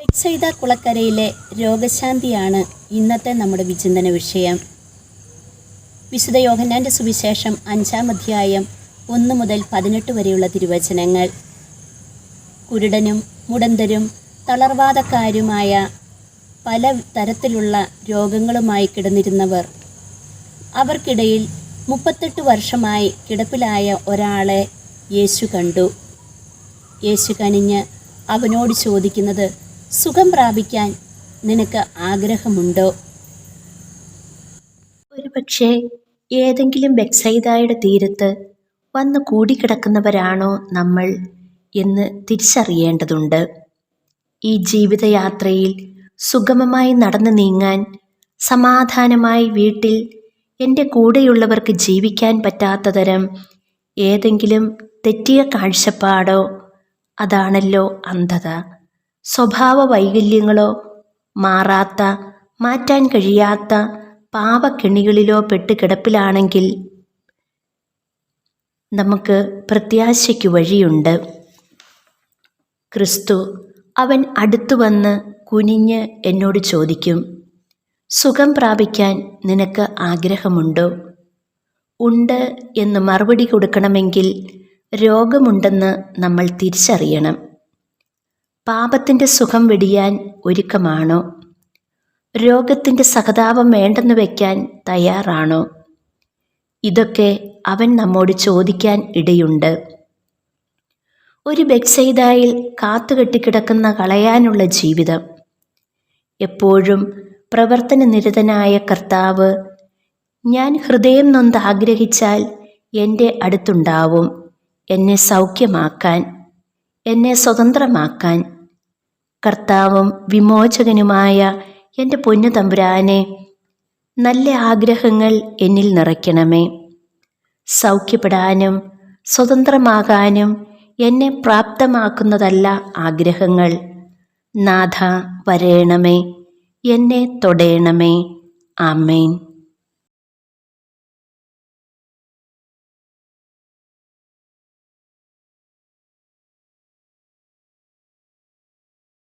എക്സൈത കുളക്കരയിലെ രോഗശാന്തിയാണ് ഇന്നത്തെ നമ്മുടെ വിചിന്തന വിഷയം. വിശുദ്ധ യോഹന്നാന്റെ സുവിശേഷം അഞ്ചാം അധ്യായം ഒന്ന് മുതൽ പതിനെട്ട് വരെയുള്ള തിരുവചനങ്ങൾ. കുരുടനും മുടന്തരും തളർവാദക്കാരുമായ പല തരത്തിലുള്ള രോഗങ്ങളുമായി കിടന്നിരുന്നവർ. അവർക്കിടയിൽ മുപ്പത്തെട്ട് വർഷമായി കിടപ്പിലായ ഒരാളെ യേശു കണ്ടു. യേശു കനിഞ്ഞ് അവനോട് ചോദിക്കുന്നത് സുഖം പ്രാപിക്കാൻ നിനക്ക് ആഗ്രഹമുണ്ടോ? ഒരുപക്ഷെ ഏതെങ്കിലും ബെക്സൈദായുടെ തീരത്ത് വന്ന് കൂടിക്കിടക്കുന്നവരാണോ നമ്മൾ എന്ന് തിരിച്ചറിയേണ്ടതുണ്ട്. ഈ ജീവിതയാത്രയിൽ സുഗമമായി നടന്നു നീങ്ങാൻ സമാധാനമായി വീട്ടിൽ എന്റെ കൂടെയുള്ളവർക്ക് ജീവിക്കാൻ പറ്റാത്ത തരം ഏതെങ്കിലും തെറ്റിയ കാഴ്ചപ്പാടോ അതാണല്ലോ അന്ധത. സ്വഭാവ വൈകല്യങ്ങളോ മാറാത്ത മാറ്റാൻ കഴിയാത്ത പാപക്കെണികളിലോ പെട്ട് കിടപ്പിലാണെങ്കിൽ നമുക്ക് പ്രത്യാശയ്ക്ക് വഴിയുണ്ട്. ക്രിസ്തു അവൻ അടുത്തു വന്ന് കുനിഞ്ഞ് എന്നോട് ചോദിക്കും സുഖം പ്രാപിക്കാൻ നിനക്ക് ആഗ്രഹമുണ്ടോ? ഉണ്ട് എന്ന് മറുപടി കൊടുക്കണമെങ്കിൽ രോഗമുണ്ടെന്ന് നമ്മൾ തിരിച്ചറിയണം. പാപത്തിന്റെ സുഖം വെടിയാൻ ഒരുക്കമാണോ? രോഗത്തിന്റെ സഹതാപം വേണ്ടെന്ന് വയ്ക്കാൻ തയ്യാറാണോ? ഇതൊക്കെ അവൻ നമ്മോട് ചോദിക്കാൻ ഇടയുണ്ട്. ഒരു ബെക്സൈദായിൽ കാത്തുകെട്ടിക്കിടക്കുന്ന കളയാനുള്ള ജീവിതം. എപ്പോഴും പ്രവർത്തന നിരതനായ കർത്താവ് ഞാൻ ഹൃദയം നൊന്ത് ആഗ്രഹിച്ചാൽ എന്റെ അടുത്തുണ്ടാവും എന്നെ സൗഖ്യമാക്കാൻ എന്നെ സ്വതന്ത്രമാക്കാൻ കർത്താവും വിമോചകനുമായ എന്റെ പൊന്നു തമ്പുരാനെ നല്ല ആഗ്രഹങ്ങൾ എന്നിൽ നിറയ്ക്കണമേ. സൗഖ്യപ്പെടാനും സ്വതന്ത്രമാകാനും എന്നെ പ്രാപ്തമാക്കുന്നതല്ല ആഗ്രഹങ്ങൾ. നാഥ വരേണമേ എന്നെ തൊടേണമേ. ആമേൻ.